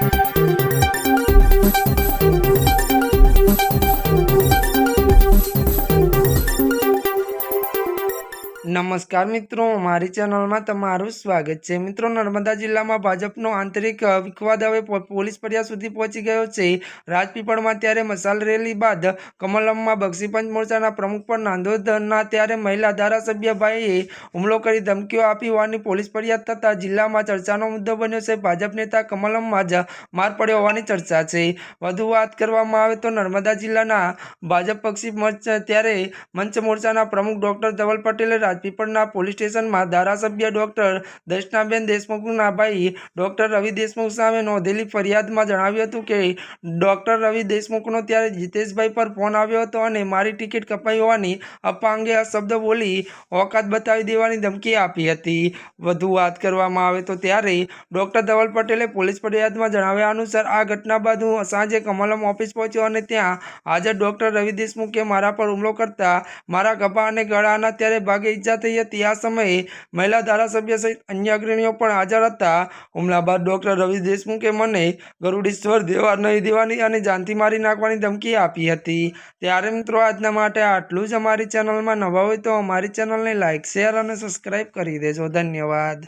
Thank you. નમસ્કાર મિત્રો, મારી ચેનલમાં તમારું સ્વાગત છે. મિત્રો, નર્મદા જિલ્લામાં ભાજપનો આંતરિક વિખવાદ હવે પોલીસ ફરિયાદ સુધી પહોંચી ગયો છે. રાજપીપળમાં ત્યારે મસાલ રેલી બાદ કમલમમાં બક્ષીપંચ મોરચાના પ્રમુખ પર નાંદોદના ત્યારે મહિલા ધારાસભ્યભાઈએ હુમલો કરી ધમકીઓ આપી હોવાની પોલીસ ફરિયાદ થતાં જિલ્લામાં ચર્ચાનો મુદ્દો બન્યો છે. ભાજપ નેતા કમલમમાં જ માર પડ્યો હોવાની ચર્ચા છે. વધુ વાત કરવામાં આવે તો નર્મદા જિલ્લાના ભાજપ પક્ષી મંચ, ત્યારે મંચ મોરચાના પ્રમુખ ડોક્ટર ધવલ પટેલે રાજપીપળના પોલીસ સ્ટેશનમાં ધારાસભ્ય ડોક્ટર દર્શનાબેન દેશમુખના ભાઈ ડોક્ટર રવિ દેશમુખ સામે નોંધેલી ફરિયાદમાં જણાવ્યું હતું કે ડોક્ટર રવિ દેશમુખનો ત્યારે જીતેશભાઈ પર ફોન આવ્યો હતો અને મારી ટિકિટ કપાઈ હોવાની અપા અંગે શબ્દ બોલી ઓકાત બતાવી દેવાની ધમકી આપી હતી. વધુ વાત કરવામાં આવે તો ત્યારે ડોક્ટર ધવલ પટેલે પોલીસ ફરિયાદમાં જણાવ્યા અનુસાર આ ઘટના બાદ હું સાંજે કમલમ ઓફિસ પહોંચ્યો અને ત્યાં હાજર ડોક્ટર રવિ દેશમુખે મારા પર હુમલો કરતા મારા ગભા અને ગળાના ત્યારે ભાગે ઈજા થઈ હતી. આ સમયે મહિલા ધારાસભ્ય સહિત અન્ય અગ્રણીઓ પણ હાજર હતા. હુમલા બાદ ડોક્ટર રવિ દેશમુખે મને ગરુડેશ્વર દેવા, નહીં દેવાની અને જાનથી મારી નાખવાની ધમકી આપી હતી. ત્યારે મિત્રો, આજના માટે આટલું જ અમારી ચેનલમાં નવા હોય તો અમારી ચેનલને લાઇક શેર અને સબસ્ક્રાઈબ કરી દેજો. ધન્યવાદ.